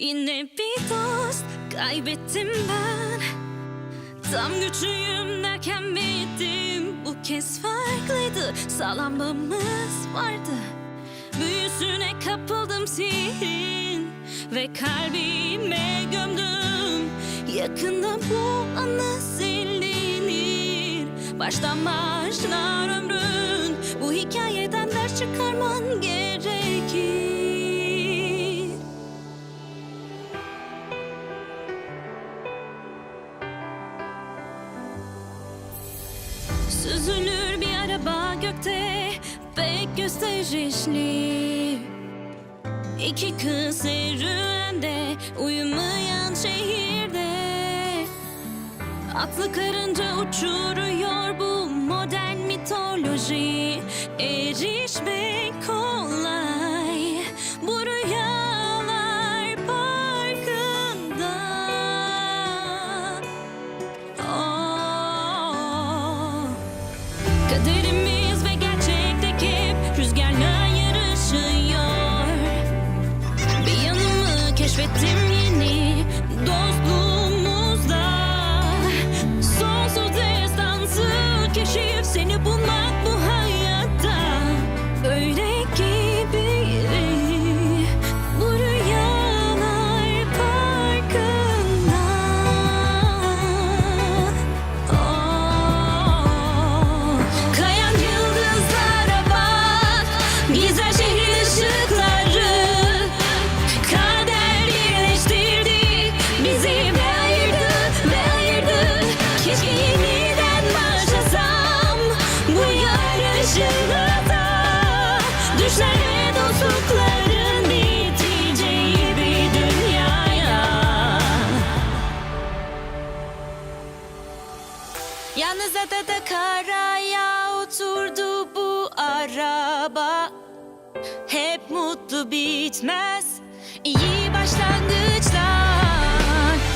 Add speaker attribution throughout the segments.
Speaker 1: Yine bir dost kaybettim ben. Tam güçlüyüm derken bittim. Bu kez farklıydı. Sağlamlığımız vardı. Büyüsüne kapıldım sihrin Ve kalbime gömdüm. Yakında bu anı silinir. Baştan başlar ömrün. Bu hikayeden ders çıkarman gerekir Süzülür bir araba gökte Pek gösterişli. İki kız serüvende Uyumayan şehirde. Atlı karınca uçuruyor bu modern mitoloji. Erişmek keşfettim yeni dostluğumuzda. Sonsuz destansı keşif seni bu Düşler ve dostlukların biteceği karaya oturdu bu araba. Hep mutlu bitmez iyi başlangıçlar.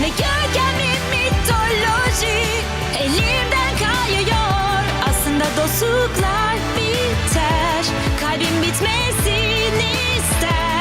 Speaker 1: Ne görkemli mitoloji elimden kayıyor. Aslında dostluklar biter. Kalbim bitmesini ister